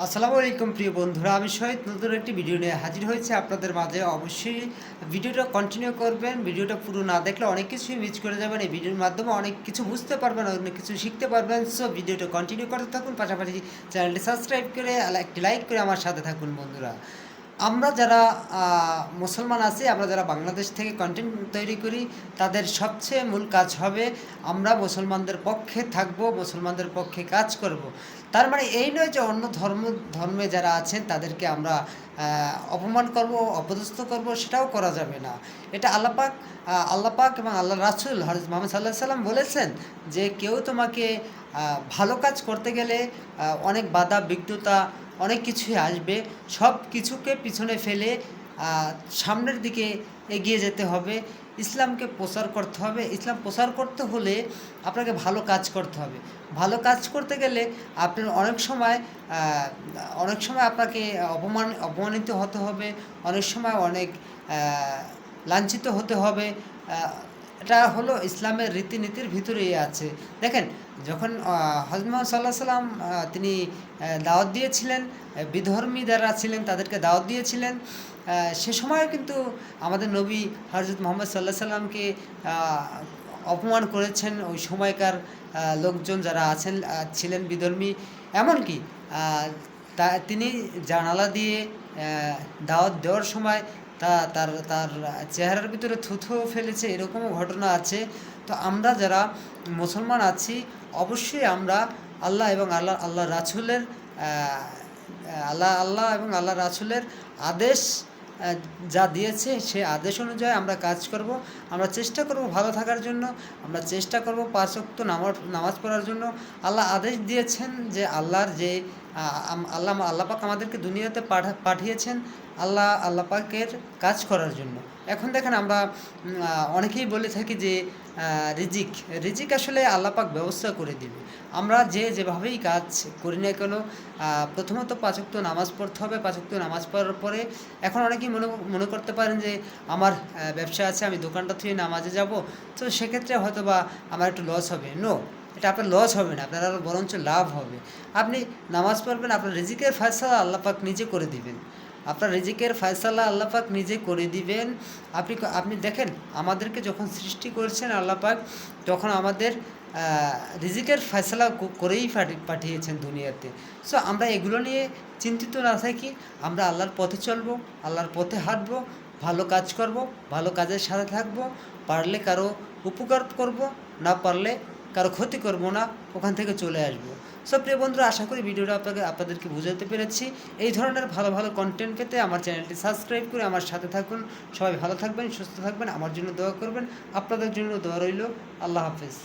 আসসালামু আলাইকুম, প্রিয় বন্ধুরা। আমি শহীদ, নতুন একটি ভিডিও নিয়ে হাজির হয়েছে আপনাদের মাঝে। অবশ্যই ভিডিওটা কন্টিনিউ করবেন। ভিডিওটা পুরো না দেখলে অনেক কিছুই মিস করে যাবেন। এই ভিডিওর মাধ্যমে অনেক কিছু বুঝতে পারবেন অনেক কিছু শিখতে পারবেন। সো ভিডিওটা কন্টিনিউ করতে থাকুন। পাশাপাশি চ্যানেলটি সাবস্ক্রাইব করে একটি লাইক করে আমার সাথে থাকুন, বন্ধুরা। আমরা যারা মুসলমান আছি, আমরা যারা বাংলাদেশ থেকে কন্টেন্ট তৈরি করি, তাদের সবচেয়ে মূল কাজ হবে আমরা মুসলমানদের পক্ষে থাকব, মুসলমানদের পক্ষে কাজ করব। তার মানে এই নয় যে অন্য ধর্ম, ধর্মে যারা আছেন, তাদেরকে আমরা অপমান করব, অপদস্থ করব, সেটাও করা যাবে না। এটা আল্লাপাক আল্লাপাক এবং আল্লাহ রাসুল হরজ মোহাম্মদ সাল্লাহ সাল্লাম বলেছেন যে কেউ তোমাকে ভালো কাজ করতে গেলে অনেক বাধা, বিঘ্নতা অনেক কিছুই আসবে। সব কিছুকে পিছনে ফেলে সামনের দিকে এগিয়ে যেতে হবে। ইসলামকে প্রচার করতে হবে। ইসলাম প্রচার করতে হলে আপনাকে ভালো কাজ করতে হবে। ভালো কাজ করতে গেলে আপনার অনেক সময় অনেক সময় আপনাকে অপমান, অপমানিত হতে হবে। অনেক সময় অনেক লাঞ্ছিত হতে হবে। এটা হলো ইসলামের রীতিনীতির ভিতরেই আছে। দেখেন, যখন হজরত সাল্লাহ সাল্লাম তিনি দাওয়াত দিয়েছিলেন বিধর্মী যারা ছিলেন তাদেরকে দাওয়াত দিয়েছিলেন সে সময় কিন্তু আমাদের নবী হজরত মোহাম্মদ সাল্লাহ সাল্লামকে অপমান করেছেন ওই সময়কার লোকজন যারা আছেন ছিলেন বিধর্মী। এমনকি তা, তিনি জানালা দিয়ে দাওয়াত দেওয়ার সময় তা তার তার চেহারার ভিতরে থুথু ফেলেছে এরকমও ঘটনা আছে। তো আমরা যারা মুসলমান আছি, অবশ্যই আমরা আল্লাহ এবং আল্লাহ আল্লাহ রাসুলের আল্লাহ আল্লাহ এবং আল্লাহ রাসুলের আদেশ যা দিয়েছে সে আদেশ অনুযায়ী আমরা কাজ করব। আমরা চেষ্টা করব ভালো থাকার জন্য, আমরা চেষ্টা করব পাঁচক্ত নামাজ নামাজ পড়ার জন্য। আল্লাহ আদেশ দিয়েছেন যে আল্লাহর যে আল্লাহ আল্লাপাক আমাদেরকে দুনিয়াতে পাঠা পাঠিয়েছেন আল্লাহ আল্লাপাকের কাজ করার জন্য। এখন দেখেন আমরা অনেকেই বলে থাকি যে রিজিক। রিজিক আসলে আল্লাপাক ব্যবস্থা করে দিবে। আমরা যে যেভাবেই কাজ করি না কেন প্রথমত পাঁচক্ত নামাজ পড়তে হবে। পাঁচক্ত নামাজ পড়ার পরে এখন অনেকেই মনে মনে করতে পারেন যে, আমার ব্যবসা আছে, আমি দোকানটা থেকে নামাজে যাব। তো সেক্ষেত্রে হয়তো বা আমার একটু লস হবে। নো এটা আপনার লস হবে না, আপনার আরও বরঞ্চ লাভ হবে। আপনি নামাজ পড়বেন, আপনার রিজিকের ফয়সালা আল্লাহ পাক নিজে করে দিবেন। আপনার রিজিকের ফয়সালা আল্লাহ পাক নিজে করে দিবেন। আপনি আপনি দেখেন, আমাদেরকে যখন সৃষ্টি করেছেন আল্লাহ পাক, তখন আমাদের রিজিকের ফয়সালা করেই পাঠিয়েছেন দুনিয়াতে। সো আমরা এগুলো নিয়ে চিন্তিত না থাকি, আমরা আল্লাহর পথে চলবো, আল্লাহর পথে হাঁটবো, ভালো কাজ করব, ভালো কাজের সাথে থাকব, পারলে কারও উপকার করব, না পারলে কারও ক্ষতি করব না, ওখান থেকে চলে আসব। সো প্রিয় বন্ধুরা, আশা করি ভিডিওটা আপনাকে, আপনাদেরকে বুঝাতে পেরেছি। এই ধরনের ভালো ভালো কন্টেন্ট পেতে আমার চ্যানেলটি সাবস্ক্রাইব করে আমার সাথে থাকুন। সবাই ভালো থাকবেন, সুস্থ থাকবেন, আমার জন্য দোয়া করবেন। আপনাদের জন্য দোয়া রইল। আল্লাহ হাফেজ।